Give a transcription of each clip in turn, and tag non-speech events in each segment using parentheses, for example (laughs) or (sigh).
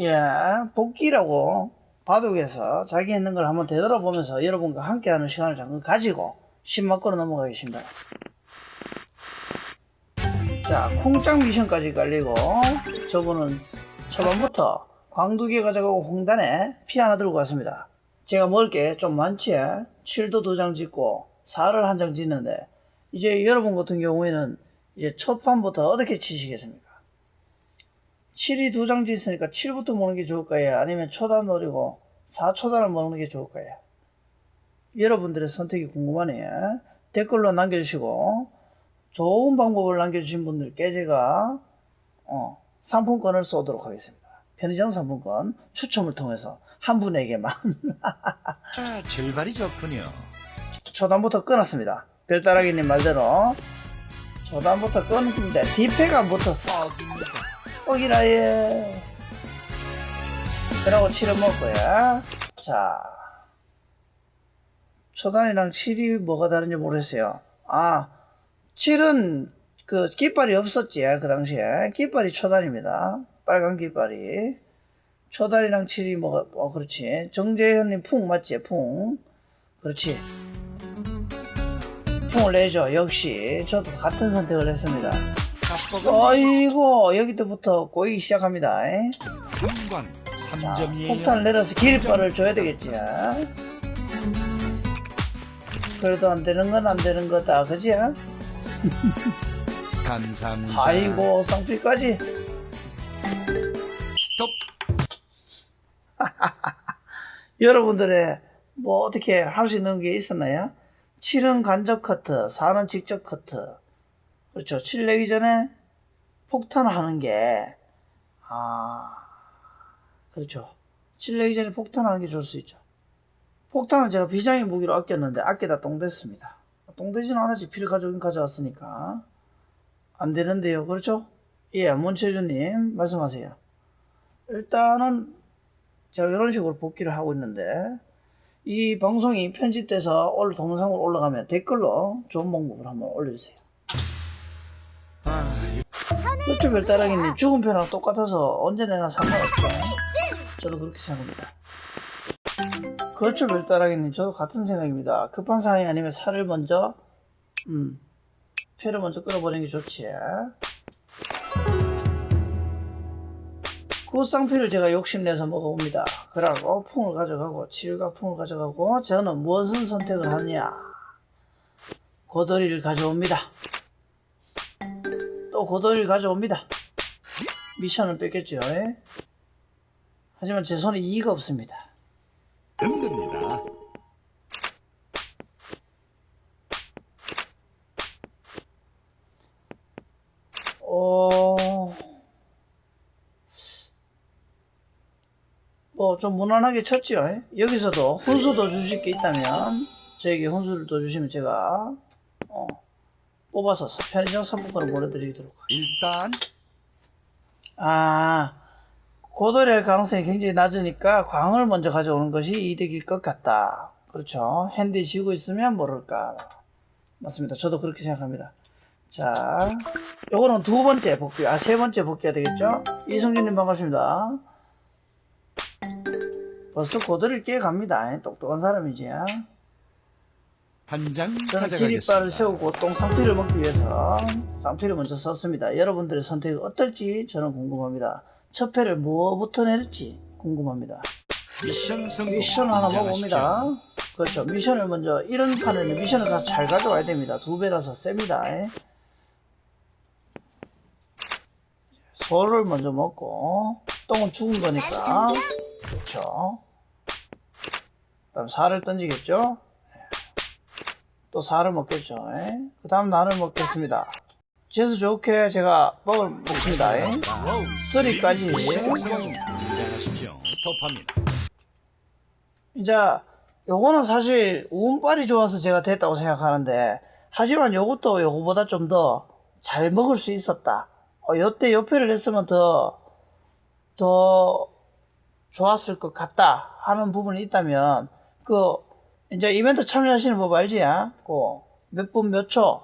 예, 복귀라고 바둑에서 자기 있는 걸 한번 되돌아보면서 여러분과 함께하는 시간을 잠깐 가지고 10만 걸어 넘어가겠습니다. 자, 콩짱 미션까지 깔리고 저분은 초반부터 광두개 가져가고 홍단에 피 하나 들고 갔습니다. 제가 먹을 게 좀 많지? 7도 두 장 짓고 4를 한 장 짓는데 이제 여러분 같은 경우에는 이제 첫 판부터 어떻게 치시겠습니까? 7이 두장 짓으니까 7부터 먹는 게 좋을까요? 아니면 초단 노리고 4초단을 먹는 게 좋을까요? 여러분들의 선택이 궁금하네요. 댓글로 남겨주시고 좋은 방법을 남겨주신 분들께 제가 어, 상품권을 쏘도록 하겠습니다. 편의점 상품권 추첨을 통해서 한 분에게만 (laughs) 아, 출발이 좋군요. 초단부터 끊었습니다. 별따라기님 말대로 초단부터 끊는데 디페가 안 붙었어. 뻑이라 예. 그러고 7을 먹고요. 자, 초단이랑 7이 뭐가 다른지 모르겠어요. 아, 7은 그 깃발이 없었지, 그 당시에. 깃발이 초단입니다. 빨간 깃발이. 초단이랑 7이 뭐가, 어, 그렇지. 정재현님 풍 맞지, 풍. 그렇지. 풍을 내죠, 역시. 저도 같은 선택을 했습니다. 어이구, 여기부터 꼬이기 시작합니다. 에? 3관 자, 3점이에요. 폭탄을 내려서 기립발을 줘야 되겠지. 그래도 안 되는 건 안 되는 거다. 그지? 감사합니다. 아이고, 쌍피까지. 스톱. (laughs) 여러분들의 뭐 어떻게 할 수 있는 게 있었나요? 7은 간접 커트, 4는 직접 커트. 그렇죠. 7 내기 전에 폭탄하는 게, 아, 그렇죠. 7 내기 전에 폭탄하는 게 좋을 수 있죠. 폭탄은 제가 비장의 무기로 아꼈는데, 아끼다 똥됐습니다. 똥되진 않았지. 피를 가져오긴 가져왔으니까. 안 되는데요. 그렇죠? 예, 문채주님, 말씀하세요. 일단은 제가 이런 식으로 복귀를 하고 있는데 이 방송이 편집돼서 올 동영상으로 올라가면 댓글로 좋은 방법을 한번 올려주세요. 아, 그렇죠 별따라기님 죽은 편하고 똑같아서 언제 내나 상관없죠. 저도 그렇게 생각합니다. 그렇죠 별따라기님 저도 같은 생각입니다. 급한 상황이 아니면 살을 먼저 음 회를 먼저 끌어버리는 게 좋지. 그 쌍피를 제가 욕심내서 먹어봅니다. 그러고 풍을 가져가고 칠과 풍을 가져가고 저는 무엇을 선택을 하느냐 고돌이를 가져옵니다. 또 고돌이를 가져옵니다. 미션을 뺏겼죠. 예? 하지만 제 손에 이의가 없습니다. 든든니다. 어... 뭐 좀 무난하게 쳤죠. 예? 여기서도 훈수 더 주실 게 있다면 저에게 훈수를 더 주시면 제가 어, 뽑아서 편의점 상품권을 보내드리도록 하겠습니다. 일단 아 고도할 가능성이 굉장히 낮으니까 광을 먼저 가져오는 것이 이득일 것 같다. 그렇죠. 핸디 쥐고 있으면 모를까. 맞습니다. 저도 그렇게 생각합니다. 자, 요거는 두 번째 복귀, 아, 세 번째 복귀가 되겠죠? 이승준님 반갑습니다. 벌써 고도를 깨 갑니다. 똑똑한 사람이지. 한 장 가져가겠습니다. 기립발을 세우고 똥쌍피를 먹기 위해서 쌍피를 먼저 썼습니다. 여러분들의 선택이 어떨지 저는 궁금합니다. 첫 패를 뭐부터 내릴지 궁금합니다. 미션 성공. 미션 하나? 먹어봅니다. 그렇죠. 미션을 먼저 이런 판에는 미션을 가- 잘 가져와야 됩니다. 두 배라서 셉니다. 예. 소를 먼저 먹고 똥은 죽은 거니까 그렇죠. 그다음 살을 던지겠죠. 예. 또 살을 먹겠죠. 예. 그다음 나를 먹겠습니다. 재수 좋게 제가 먹을 먹습니다. 예. 와우, 쓰리까지. 미션 성공. 인정하십시오. 스톱합니다. 이제 요거는 사실 운빨이 좋아서 제가 됐다고 생각하는데 하지만 요것도 요거보다 좀 더 잘 먹을 수 있었다. 어, 요때 요표를 했으면 더, 더 좋았을 것 같다 하는 부분이 있다면 그 이제 이벤트 참여하시는 법 알지? 그몇 분 몇 초,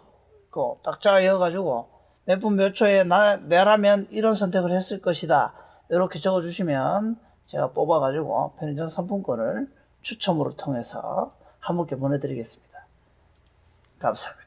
그딱 작아 이어가지고 몇 분 몇 초에 나, 내라면 이런 선택을 했을 것이다. 이렇게 적어주시면 제가 뽑아가지고 편의점 상품권을 추첨으로 통해서 한 분께 보내드리겠습니다. 감사합니다.